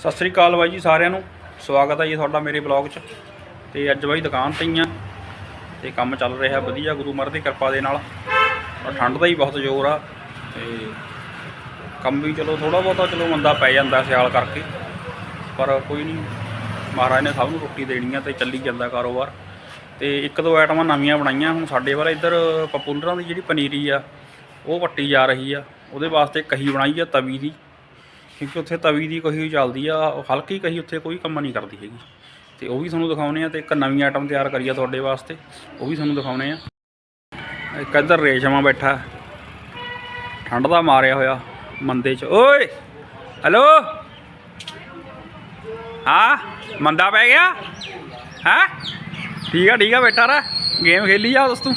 ਸਤਿ ਸ੍ਰੀ ਅਕਾਲ ਬਾਈ ਜੀ ਸਾਰਿਆਂ ਨੂੰ। ਸਵਾਗਤ ਹੈ ਜੀ ਤੁਹਾਡਾ ਮੇਰੇ ਬਲੌਗ 'ਚ। ਤੇ ਅੱਜ ਬਾਈ ਦੁਕਾਨ ਤੇ ਹੀ ਆ। ਤੇ ਕੰਮ ਚੱਲ ਰਿਹਾ ਵਧੀਆ, ਗੁਰੂ ਮਹਾਰਾਜ ਦੀ ਕਿਰਪਾ ਦੇ ਨਾਲ। ਪਰ ਠੰਡ ਦਾ ਹੀ ਬਹੁਤ ਜ਼ੋਰ ਆ। ਤੇ ਕੰਮ ਵੀ ਚਲੋ ਥੋੜਾ ਬਹੁਤਾ ਚਲੋ ਮੰਦਾ ਪੈ ਜਾਂਦਾ ਸਿਆਲ ਕਰਕੇ। ਪਰ ਕੋਈ ਨਹੀਂ, ਮਹਾਰਾਜ ਨੇ ਸਭ ਨੂੰ ਰੋਟੀ ਦੇਣੀ ਆ ਤੇ ਚੱਲੀ ਜਾਂਦਾ ਕਾਰੋਬਾਰ। ਤੇ ਇੱਕ ਦੋ ਆਈਟਮਾਂ ਨਵੀਆਂ ਬਣਾਈਆਂ। ਹੁਣ ਸਾਡੇ ਵਾਲਾ ਇੱਧਰ ਪਪੂਲਰਾਂ ਦੀ ਜਿਹੜੀ ਪਨੀਰੀ ਆ, ਉਹ ਵੱਟੀ ਜਾ ਰਹੀ ਆ। ਉਹਦੇ ਵਾਸਤੇ ਕਹੀ ਬਣਾਈ ਆ ਤਵੀ ਦੀ। ਕਿਉਂਕਿ ਉੱਥੇ ਤਵੀ ਦੀ ਕਹੀ ਚੱਲਦੀ ਆ, ਉਹ ਹਲਕੀ ਕਹੀ ਉੱਥੇ ਕੋਈ ਕੰਮ ਨਹੀਂ ਕਰਦੀ ਹੈਗੀ। ਤੇ ਉਹ ਵੀ ਤੁਹਾਨੂੰ ਦਿਖਾਉਣੇ ਆ ਤੇ ਇੱਕ ਨਵੀਂ ਆਈਟਮ ਤਿਆਰ ਕਰੀ ਆ ਤੁਹਾਡੇ ਵਾਸਤੇ, ਉਹ ਵੀ ਤੁਹਾਨੂੰ ਦਿਖਾਉਣੇ ਆ। ਇੱਕ ਇੱਧਰ ਰੇਸ਼ਮਾ ਬੈਠਾ। ਠੰਡ ਦਾ ਮਾਰਿਆ ਹੋਇਆ ਮੰਦੇ 'ਚ। ਓਏ! ਹੈਲੋ! ਹਾਂ? ਮੰਦਾ ਪੈ ਗਿਆ? ਹਾਂ? ਠੀਕ ਆ ਠੀਕ ਆ ਬੈਠਾ ਰਹਿ। ਗੇਮ ਖੇਲੀ ਜਾ ਦੋਸਤੋ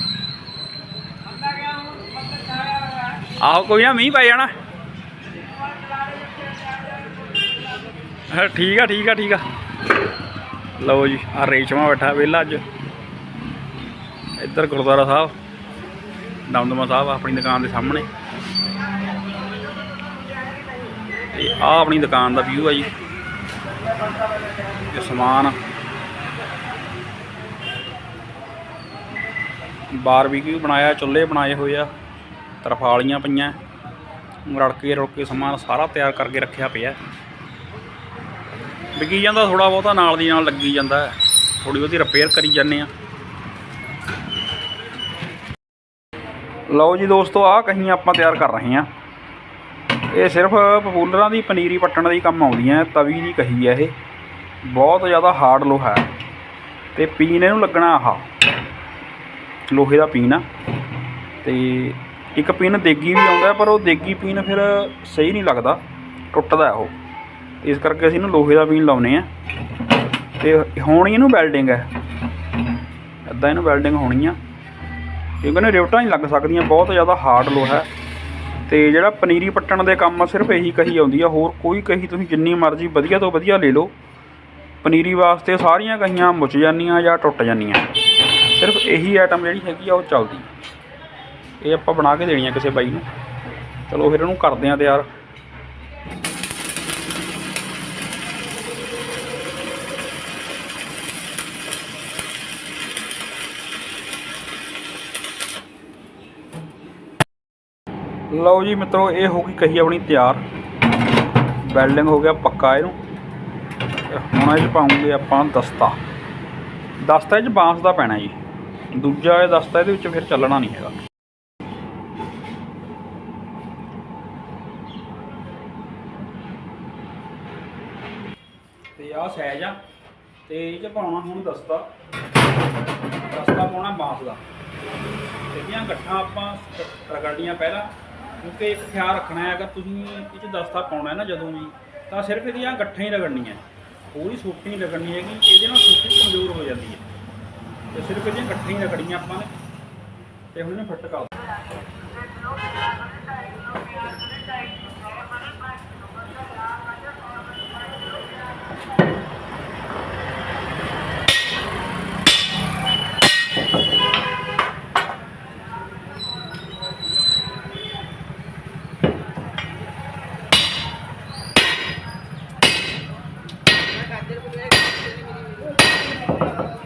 ਆਹੋ, ਕੋਈ ਨਾ ਮੀਂਹ ਪੈ ਜਾਣਾ। ਹਾਂ, ਠੀਕ ਆ ਠੀਕ ਆ ਠੀਕ ਆ। ਲਓ ਜੀ ਆ ਰੇਸ਼ਮਾ ਬੈਠਾ ਵਿਹਲਾ ਅੱਜ। ਇੱਧਰ ਗੁਰਦੁਆਰਾ ਸਾਹਿਬ, ਦਮਦਮਾ ਸਾਹਿਬ, ਆਪਣੀ ਦੁਕਾਨ ਦੇ ਸਾਹਮਣੇ। ਤੇ ਆ ਆਪਣੀ ਦੁਕਾਨ ਦਾ ਵਿਊ ਆ ਜੀ। ਇਹ ਸਮਾਨ ਬਾਰਬੀਕਿਊ ਬਣਾਇਆ, ਚੁੱਲ੍ਹੇ ਬਣਾਏ ਹੋਏ ਆ, ਤਰਫਾਲੀਆਂ ਪਈਆਂ। ਰੜਕੇ ਰੁੜਕੇ ਸਮਾਨ ਸਾਰਾ ਤਿਆਰ ਕਰਕੇ ਰੱਖਿਆ ਪਿਆ। ਵਿਕੀ ਜਾਂਦਾ ਥੋੜਾ ਬਹੁਤਾ, ਨਾਲ ਦੀ ਨਾਲ ਲੱਗੀ ਜਾਂਦਾ। ਥੋੜੀ ਬਹੁਤੀ ਰਿਪੇਅਰ ਕਰੀ ਜਾਂਦੇ ਆ। ਲਓ ਜੀ ਦੋਸਤੋ, ਆਹ ਕਹੀਂ ਆਪਾਂ ਤਿਆਰ ਕਰ ਰਹੇ ਆ ਇਹ ਸਿਰਫ ਪਪੂਲਰਾਂ ਦੀ, ਪਨੀਰੀ ਪੱਟਣ ਦਾ ਹੀ ਕੰਮ ਆਉਂਦੀਆਂ, ਤਵੀ ਦੀ ਕਹੀ ਹੈ ਇਹ। ਬਹੁਤ ਜ਼ਿਆਦਾ ਹਾਰਡ ਲੋਹਾ ਹੈ। ਤੇ ਪੀਨ ਇਹਨੂੰ ਲੱਗਣਾ ਆਹ। ਲੋਹੇ ਦਾ ਪੀਨ ਆ। ਤੇ ਇੱਕ ਪੀਨ ਦੇਗੀ ਵੀ ਆਉਂਦਾ, ਪਰ ਉਹ ਦੇਗੀ ਪਿੰਨ ਫਿਰ ਸਹੀ ਨਹੀਂ ਲੱਗਦਾ। ਟੁੱਟਦਾ ਉਹ। ਇਸ ਕਰਕੇ ਅਸੀਂ ਇਹਨੂੰ ਲੋਹੇ ਦਾ ਪੀਨ ਲਾਉਨੇ ਆ। ਤੇ ਹੋਣੀ ਇਹਨੂੰ ਵੈਲਡਿੰਗ ਹੈ। ਅੱਦਾ ਇਹਨੂੰ ਵੈਲਡਿੰਗ ਹੋਣੀ ਆ। ਕਿਉਂਕਿ ਇਹਨੂੰ ਰਿਵਟਾਂ ਨਹੀਂ ਲੱਗ ਸਕਦੀਆਂ, ਬਹੁਤ ਜ਼ਿਆਦਾ ਹਾਰਡ ਲੋਹਾ ਹੈ। ਤੇ ਜਿਹੜਾ ਪਨੀਰੀ ਪੱਟਣ ਦੇ ਕੰਮ ਆ, ਸਿਰਫ ਇਹੀ ਕਹੀ ਆਉਂਦੀ ਆ। ਹੋਰ ਕੋਈ ਕਹੀ ਤੁਸੀਂ ਜਿੰਨੀ ਮਰਜ਼ੀ ਵਧੀਆ ਤੋਂ ਵਧੀਆ ਲੈ ਲਓ। ਪਨੀਰੀ ਵਾਸਤੇ ਸਾਰੀਆਂ ਕਹੀਆਂ ਮੁੱਚ ਜਾਂਦੀਆਂ ਜਾਂ ਟੁੱਟ ਜਾਂਦੀਆਂ। ਸਿਰਫ ਇਹੀ ਆਈਟਮ ਜਿਹੜੀ ਹੈਗੀ ਆ, ਉਹ ਚੱਲਦੀ। ਇਹ ਆਪਾਂ ਬਣਾ ਕੇ ਦੇਣੀ ਆ ਕਿਸੇ ਬਾਈ ਨੂੰ। ਚਲੋ ਫਿਰ ਇਹਨੂੰ ਕਰਦੇ ਆ ਤਿਆਰ। ਲਓ ਜੀ ਮਿੱਤਰੋ, ਇਹ ਹੋ ਗਈ ਕਹੀ ਆਪਣੀ ਤਿਆਰ। ਵੈਲਡਿੰਗ ਹੋ ਗਿਆ ਪੱਕਾ ਇਹਨੂੰ। ਹੁਣ ਇਹ 'ਚ ਪਾਉਂਗੇ ਆਪਾਂ ਦਸਤਾ। ਦਸਤਾ ਇਹ 'ਚ ਬਾਂਸ ਦਾ ਪੈਣਾ ਜੀ। ਦੂਜਾ ਇਹ ਦਸਤਾ ਇਹਦੇ ਵਿੱਚ ਫਿਰ ਚੱਲਣਾ ਨਹੀਂ ਹੈਗਾ। ਤੇ ਆਹ ਸਹਿਜ ਆ। ਤੇ ਇਹ 'ਚ ਪਾਉਣਾ ਹੁਣ ਦਸਤਾ। ਦਸਤਾ ਪਾਉਣਾ ਬਾਂਸ ਦਾ। ਇਹਦੀਆਂ ਗੱਠਾਂ ਆਪਾਂ ਰਗੜਨੀਆਂ ਪਹਿਲਾਂ। ਕਿਉਂਕਿ ਇੱਕ ਖਿਆਲ ਰੱਖਣਾ ਹੈ ਅਗਰ ਤੁਸੀਂ ਇਹ 'ਚ ਦਸਤਾ ਪਾਉਣਾ ਹੈ ਨਾ ਜਦੋਂ ਵੀ, ਤਾਂ ਸਿਰਫ ਇਹਦੀਆਂ ਗੱਠਾਂ ਹੀ ਰਗੜਨੀਆਂ ਪੂਰੀ ਸੂਟੀ ਨਹੀਂ ਰਗੜਨੀ ਹੈਗੀ, ਇਹਦੇ ਨਾਲ ਸੂਟੀ ਕਮਜ਼ੋਰ ਹੋ ਜਾਂਦੀ ਹੈ। ਤੇ ਸਿਰਫ ਇਹਦੀਆਂ ਗੱਠਾਂ ਹੀ ਰਗੜੀਆਂ ਆਪਾਂ ਨੇ, ਤੇ ਹੁਣ ਇਹਨੂੰ ਫਿੱਟ ਕਰ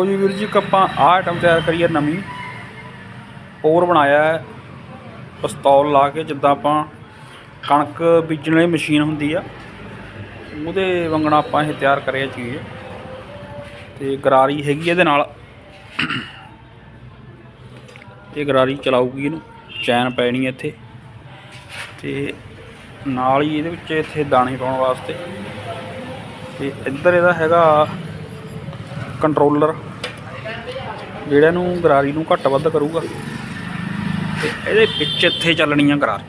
ਲਓ ਜੀ ਵੀਰ ਜੀ, ਇੱਕ ਆਪਾਂ ਆਹ ਆਈਟਮ ਤਿਆਰ ਕਰੀਏ ਨਵੀਂ। ਹੋਰ ਬਣਾਇਆ ਹੈ। ਪਿਸਤੌਲ ਲਾ ਕੇ ਜਿੱਦਾਂ ਆਪਾਂ ਕਣਕ ਬੀਜਣ ਵਾਲੀ ਮਸ਼ੀਨ ਹੁੰਦੀ ਆ, ਉਹਦੇ ਵੰਗਣਾ ਆਪਾਂ ਇਹ ਤਿਆਰ ਕਰਿਆ ਚੀਜ਼। ਤੇ ਗਰਾਰੀ ਹੈਗੀ ਇਹਦੇ ਨਾਲ। ਇਹ ਗਰਾਰੀ ਚਲਾਊਗੀ ਇਹਨੂੰ, ਚੈਨ ਪੈਣੀ ਇੱਥੇ। ਤੇ ਨਾਲ ਹੀ ਇਹਦੇ ਵਿੱਚ ਇੱਥੇ ਦਾਣੇ ਪਾਉਣ ਵਾਸਤੇ। ਤੇ ਇੱਧਰ ਇਹਦਾ ਹੈਗਾ ਕੰਟਰੋਲਰ ਜਿਹੜਾ ਇਹਨੂੰ ਗਰਾਰੀ ਨੂੰ ਘੱਟ ਵੱਧ ਕਰੂਗਾ। ਤੇ ਇਹਦੇ ਵਿੱਚ ਇੱਥੇ ਚੱਲਣੀ ਆ ਗਰਾਰੀ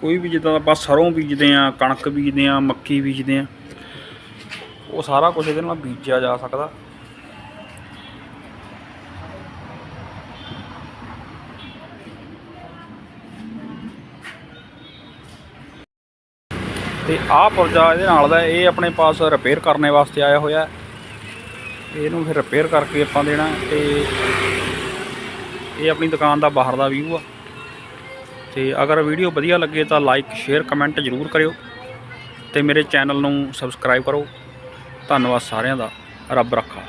ਕੋਈ ਵੀ ਜਿੱਦਾਂ ਆਪਾਂ ਸਰੋਂ ਬੀਜਦੇ ਆ ਕਣਕ ਬੀਜਦੇ ਆ ਮੱਕੀ ਬੀਜਦੇ ਆ ਉਹ ਸਾਰਾ ਕੁਝ ਇਹਦੇ ਨਾਲ ਬੀਜਿਆ ਜਾ ਸਕਦਾ। ਤੇ ਆਹ ਪੁਰਜਾ ਇਹਦੇ ਨਾਲ ਦਾ ਇਹ ਆਪਣੇ ਪਾਸ ਰਿਪੇਅਰ ਕਰਨੇ ਵਾਸਤੇ ਆਇਆ ਹੋਇਆ। ਇਹਨੂੰ ਫਿਰ ਰਿਪੇਅਰ ਕਰਕੇ ਆਪਾਂ ਦੇਣਾ ਹੈ ਤੇ ਇਹ ਆਪਣੀ ਦੁਕਾਨ ਦਾ ਬਾਹਰ ਦਾ ਵਿਊ ਆ। ਤੇ ਅਗਰ ਵੀਡੀਓ ਵਧੀਆ ਲੱਗੇ ਤਾਂ ਲਾਈਕ ਸ਼ੇਅਰ ਕਮੈਂਟ ਜ਼ਰੂਰ ਕਰਿਓ ਤੇ ਮੇਰੇ ਚੈਨਲ ਨੂੰ ਸਬਸਕ੍ਰਾਈਬ ਕਰੋ। ਧੰਨਵਾਦ ਸਾਰਿਆਂ ਦਾ। ਰੱਬ ਰੱਖਾ।